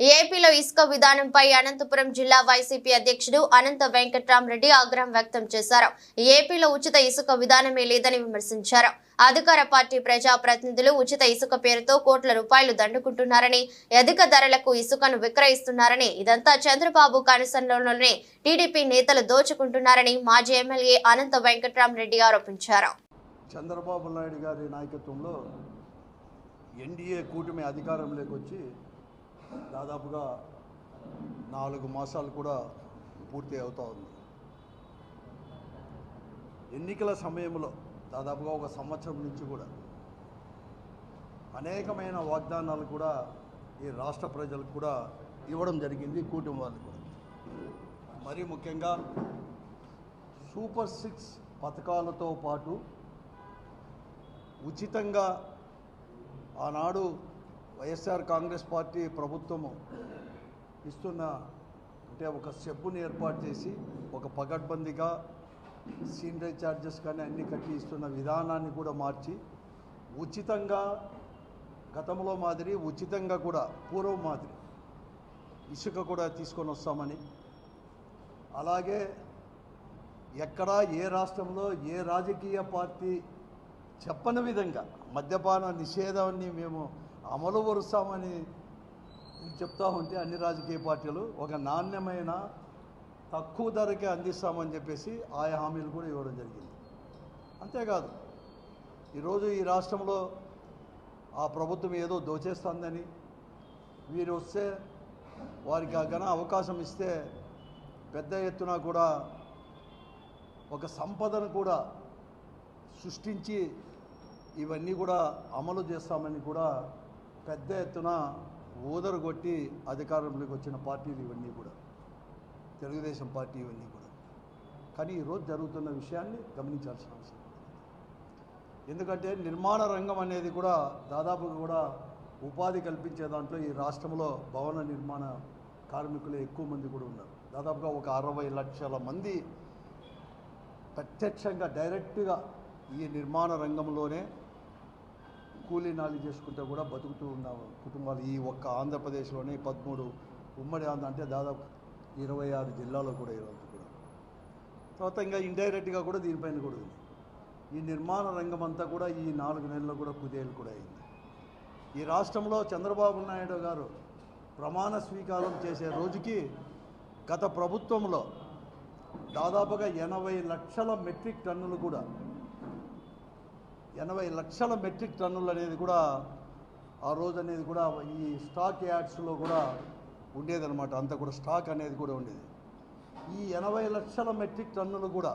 ఏపీలో ఇసుక విధానంపై అనంతపురం జిల్లా వైసీపీ అధ్యక్షుడు అనంత వెంకట్రామరెడ్డి ఆగ్రహం వ్యక్తం చేశారు. ఏపీలో ఉచిత ఇసుక విధానమే లేదని విమర్శించారు. అధికార పార్టీ ప్రజా ప్రతినిధులు ఉచిత ఇసుక పేరుతో కోట్ల రూపాయలు దండుకుంటున్నారని అధిక ధరలకు ఇసుకను విక్రయిస్తున్నారని ఇదంతా చంద్రబాబు కనుసన్నలోనే టీడీపీ నేతలు దోచుకుంటున్నారని మాజీ ఎమ్మెల్యే అనంత వెంకట్రామరెడ్డి ఆరోపించారు. చంద్రబాబు నాయుడు గారి నాయకత్వంలో ఎన్డీఏ కూటమి అధికారంలోకి వచ్చి దాదాపుగా నాలుగు మాసాలు కూడా పూర్తి అవుతూ ఉంది. ఎన్నికల సమయంలో దాదాపుగా ఒక సంవత్సరం నుంచి కూడా అనేకమైన వాగ్దానాలు కూడా ఈ రాష్ట్ర ప్రజలకు కూడా ఇవ్వడం జరిగింది కూటమి వాళ్ళు కూడా. మరీ ముఖ్యంగా సూపర్ సిక్స్ పథకాలతో పాటు ఉచితంగా ఆనాడు వైఎస్ఆర్ కాంగ్రెస్ పార్టీ ప్రభుత్వము ఇస్తున్న అంటే ఒక సెబ్బుని ఏర్పాటు చేసి ఒక పగడ్బందీగా సీనరీ ఛార్జెస్ కానీ అన్ని కట్టి ఇస్తున్న విధానాన్ని కూడా మార్చి ఉచితంగా గతంలో మాదిరి ఉచితంగా కూడా పూర్వం మాదిరి ఇసుక కూడా తీసుకొని వస్తామని. అలాగే ఎక్కడ ఏ రాష్ట్రంలో ఏ రాజకీయ పార్టీ చెప్పని విధంగా మద్యపాన నిషేధాన్ని మేము అమలు పరుస్తామని చెప్తా ఉంటే అన్ని రాజకీయ పార్టీలు ఒక నాణ్యమైన తక్కువ ధరకే అందిస్తామని చెప్పేసి ఆయా హామీలు కూడా ఇవ్వడం జరిగింది. అంతేకాదు ఈరోజు ఈ రాష్ట్రంలో ఆ ప్రభుత్వం ఏదో దోచేస్తుందని వీరు వస్తే వారికి ఆ ఘన అవకాశం ఇస్తే పెద్ద ఎత్తున కూడా ఒక సంపదను కూడా సృష్టించి ఇవన్నీ కూడా అమలు చేస్తామని కూడా పెద్ద ఎత్తున ఊదరగొట్టి అధికారంలోకి వచ్చిన పార్టీలు ఇవన్నీ కూడా. తెలుగుదేశం పార్టీ ఇవన్నీ కూడా. కానీ ఈరోజు జరుగుతున్న విషయాన్ని గమనించాల్సిన అవసరం ఎందుకంటే నిర్మాణ రంగం అనేది కూడా దాదాపుగా కూడా ఉపాధి కల్పించే దాంట్లో ఈ రాష్ట్రంలో భవన నిర్మాణ కార్మికులు ఎక్కువ మంది కూడా ఉన్నారు. దాదాపుగా ఒక అరవై లక్షల మంది ప్రత్యక్షంగా డైరెక్ట్గా ఈ నిర్మాణ రంగంలోనే కూలీ నాలి చేసుకుంటూ కూడా బతుకుతూ ఉన్న కుటుంబాలు ఈ ఒక్క ఆంధ్రప్రదేశ్లోనే పదమూడు ఉమ్మడి ఆంధ్ర అంటే దాదాపు ఇరవై ఆరు జిల్లాలో కూడా ఈరోజు కూడా. తర్వాత ఇంకా ఇండైరెక్ట్గా కూడా దీనిపైన కూడా ఉంది. ఈ నిర్మాణ రంగం అంతా కూడా ఈ నాలుగు నెలల్లో కూడా కుదేలు కూడా అయింది. ఈ రాష్ట్రంలో చంద్రబాబు నాయుడు గారు ప్రమాణ స్వీకారం చేసే రోజుకి గత ప్రభుత్వంలో దాదాపుగా ఎనభై లక్షల మెట్రిక్ టన్నులు కూడా ఎనభై లక్షల మెట్రిక్ టన్నులు అనేది కూడా ఆ రోజు అనేది కూడా ఈ స్టాక్ యాడ్స్లో కూడా ఉండేదన్నమాట. అంత కూడా స్టాక్ అనేది కూడా ఉండేది. ఈ ఎనభై లక్షల మెట్రిక్ టన్నులు కూడా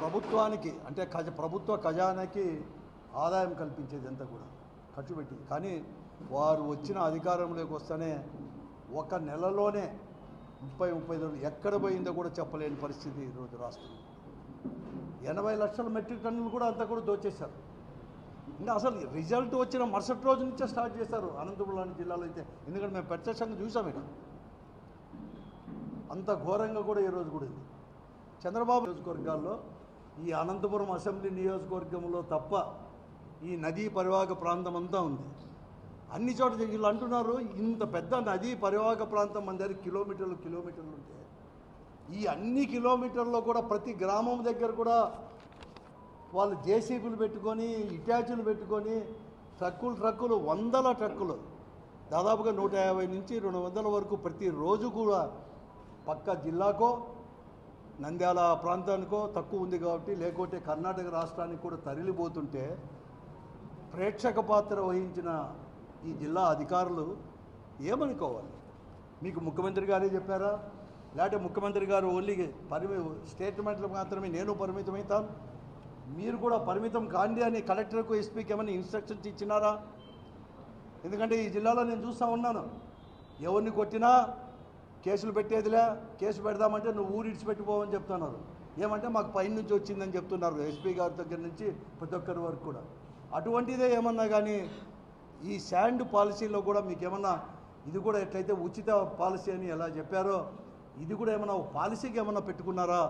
ప్రభుత్వానికి అంటే ఖజ ప్రభుత్వ ఖజానాకి ఆదాయం కల్పించేది అంతా కూడా ఖర్చు పెట్టి కానీ వారు వచ్చిన అధికారంలోకి వస్తేనే ఒక నెలలోనే ముప్పై ముప్పై ఎక్కడ పోయిందో కూడా చెప్పలేని పరిస్థితి ఈరోజు రాష్ట్రంలో. ఎనభై లక్షల మెట్రిక్ టన్నులు కూడా అంతా కూడా దోచేశారు. ఇంకా అసలు రిజల్ట్ వచ్చిన మరుసటి రోజు నుంచే స్టార్ట్ చేశారు అనంతపురం లాంటి జిల్లాలో అయితే. ఎందుకంటే మేము ప్రత్యక్షంగా చూసాం ఇక్కడ అంత ఘోరంగా కూడా ఈరోజు కూడా ఉంది చంద్రబాబు నియోజకవర్గాల్లో ఈ అనంతపురం అసెంబ్లీ నియోజకవర్గంలో తప్ప ఈ నదీ పరివాహక ప్రాంతం అంతా ఉంది. అన్ని చోట్ల వీళ్ళు అంటున్నారు ఇంత పెద్ద నదీ పరివాహక ప్రాంతం మన దగ్గర కిలోమీటర్లు కిలోమీటర్లు ఉంటాయి. ఈ అన్ని కిలోమీటర్లో కూడా ప్రతి గ్రామం దగ్గర కూడా వాళ్ళు జేసీబీలు పెట్టుకొని ఇటాచీలు పెట్టుకొని ట్రక్కులు ట్రక్కులు వందల ట్రక్కులు. దాదాపుగా నూట యాభై నుంచి రెండు వందల వరకు ప్రతిరోజు కూడా పక్క జిల్లాకో నంద్యాల ప్రాంతానికో తక్కువ ఉంది కాబట్టి లేకపోతే కర్ణాటక రాష్ట్రానికి కూడా తరలిపోతుంటే ప్రేక్షక పాత్ర వహించిన ఈ జిల్లా అధికారులు ఏమనుకోవాలి? మీకు ముఖ్యమంత్రి గారే చెప్పారా? లేకపోతే ముఖ్యమంత్రి గారు ఓన్లీ పరిమి స్టేట్మెంట్లు మాత్రమే నేను పరిమితమవుతాను మీరు కూడా పరిమితం కాండి అని కలెక్టర్కు ఎస్పీకి ఏమైనా ఇన్స్ట్రక్షన్స్ ఇచ్చినారా? ఎందుకంటే ఈ జిల్లాలో నేను చూస్తూ ఉన్నాను. ఎవరిని కొట్టినా కేసులు పెట్టేదిలే కేసు పెడదామంటే నువ్వు ఊరిడిచిపెట్టిపోవని చెప్తున్నారు. ఏమంటే మాకు పైన నుంచి వచ్చిందని చెప్తున్నారు ఎస్పీ గారి దగ్గర నుంచి ప్రతి ఒక్కరి వరకు కూడా. అటువంటిదే ఏమన్నా కానీ ఈ శాండ్ పాలసీలో కూడా మీకు ఏమన్నా ఇది కూడా ఎట్లయితే ఉచిత పాలసీ అని ఎలా చెప్పారో ఇది కూడా ఏమైనా పాలసీకి ఏమైనా పెట్టుకున్నారా?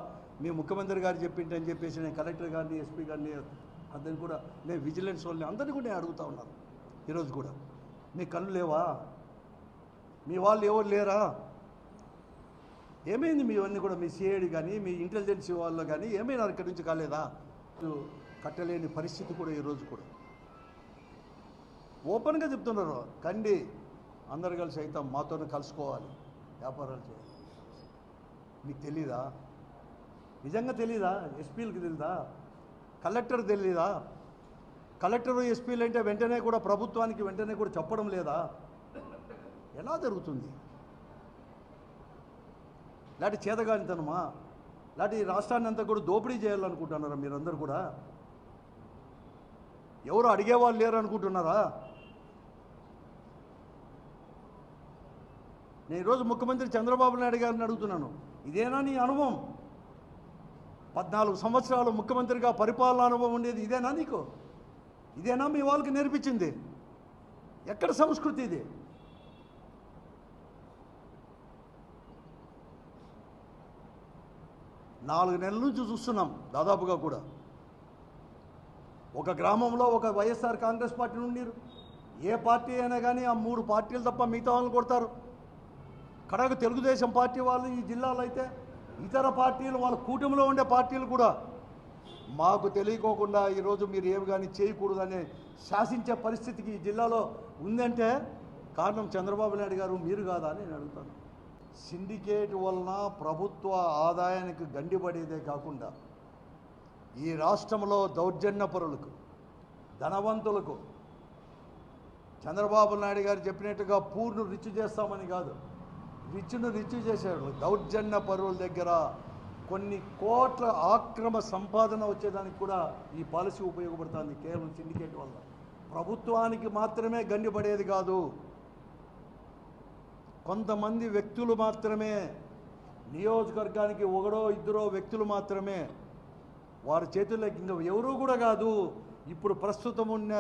మీ ముఖ్యమంత్రి గారు చెప్పింటే అని చెప్పేసి నేను కలెక్టర్ గారిని ఎస్పీ గారిని అందరిని కూడా నేను విజిలెన్స్ వాళ్ళని అందరినీ కూడా నేను అడుగుతా ఉన్నాను ఈరోజు కూడా. మీ కళ్ళు లేవా? మీ వాళ్ళు ఎవరు లేరా? ఏమైంది మీ అన్నీ కూడా? మీ సిఐడి కానీ మీ ఇంటెలిజెన్స్ వాళ్ళు కానీ ఏమైనా ఇక్కడి నుంచి కాలేదా? కట్టలేని పరిస్థితి కూడా ఈరోజు కూడా. ఓపెన్గా చెప్తున్నారు. కండి అందరు కలిసి అయితే మాతోనే కలుసుకోవాలి. వ్యాపారాలు చేయాలి. మీకు తెలీదా? నిజంగా తెలీదా? ఎస్పీలకి తెలీదా? కలెక్టర్ తెలీదా? కలెక్టర్ ఎస్పీలు అంటే వెంటనే కూడా ప్రభుత్వానికి వెంటనే కూడా చెప్పడం లేదా? ఎలా జరుగుతుంది? లాంటి చేతగానితనమా? లాంటి రాష్ట్రాన్ని అంతా కూడా దోపిడీ చేయాలనుకుంటున్నారా మీరందరూ కూడా? ఎవరు అడిగేవాళ్ళు లేరు అనుకుంటున్నారా? నేను ఈరోజు ముఖ్యమంత్రి చంద్రబాబు నాయుడు గారిని అడుగుతున్నాను. ఇదేనా నీ అనుభవం? పద్నాలుగు సంవత్సరాలు ముఖ్యమంత్రిగా పరిపాలన అనుభవం ఉండేది ఇదేనా నీకు? ఇదేనా మీ వాళ్ళకి నేర్పించింది? ఎక్కడ సంస్కృతి ఇది? నాలుగు నెలల నుంచి చూస్తున్నాం దాదాపుగా కూడా. ఒక గ్రామంలో ఒక వైఎస్ఆర్ కాంగ్రెస్ పార్టీ నుండి ఏ పార్టీ అయినా కానీ ఆ మూడు పార్టీలు తప్ప మిగతా వాళ్ళని కొడతారు. కడగ తెలుగుదేశం పార్టీ వాళ్ళు ఈ జిల్లాలో అయితే ఇతర పార్టీలు వాళ్ళ కూటమిలో ఉండే పార్టీలు కూడా మాకు తెలియకోకుండా ఈరోజు మీరు ఏమి కానీ చేయకూడదని శాసించే పరిస్థితికి ఈ జిల్లాలో ఉందంటే కారణం చంద్రబాబు నాయుడు గారు మీరు కాదా అని నేను అడుగుతాను. సిండికేట్ వలన ప్రభుత్వ ఆదాయానికి గండిపడేదే కాకుండా ఈ రాష్ట్రంలో దౌర్జన్యపరులకు ధనవంతులకు చంద్రబాబు నాయుడు గారు చెప్పినట్టుగా పూర్ణ రిచ్ చేస్తామని కాదు. రిచ్ను రిచ్ చేశాడు. దౌర్జన్య పరువుల దగ్గర కొన్ని కోట్ల ఆక్రమ సంపాదన వచ్చేదానికి కూడా ఈ పాలసీ ఉపయోగపడుతుంది కేవలం సిండికేట్ వల్ల. ప్రభుత్వానికి మాత్రమే గండిపడేది కాదు. కొంతమంది వ్యక్తులు మాత్రమే నియోజకవర్గానికి ఒకడో ఇద్దరో వ్యక్తులు మాత్రమే వారి చేతుల్లో ఇంకా ఎవరూ కూడా కాదు. ఇప్పుడు ప్రస్తుతం ఉన్న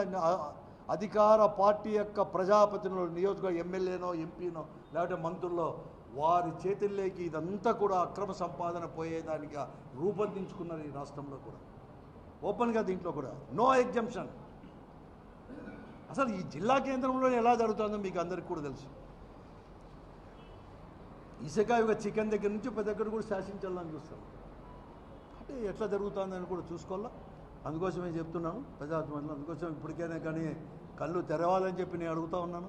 అధికార పార్టీ యొక్క ప్రజాప్రతినిధులు నియోజకవర్గ ఎమ్మెల్యేనో ఎంపీనో లేకపోతే మంత్రుల్లో వారి చేతుల్లోకి ఇదంతా కూడా అక్రమ సంపాదన పోయేదానిగా రూపొందించుకున్నారు ఈ రాష్ట్రంలో కూడా. ఓపెన్గా దీంట్లో కూడా. No exemption. అసలు ఈ జిల్లా కేంద్రంలో ఎలా జరుగుతుందో మీకు అందరికీ కూడా తెలుసు. ఇసుక ఇక చికెన్ దగ్గర నుంచి ప్రతి దగ్గర కూడా శాసించాలని చూస్తాం అంటే ఎట్లా జరుగుతుందని కూడా చూసుకోవాలా? అందుకోసమే చెప్తున్నాను ప్రజాభిమానులు అందుకోసం ఇప్పటికైనా కానీ కళ్ళు తెరవాలని చెప్పి నేను అడుగుతా ఉన్నాను.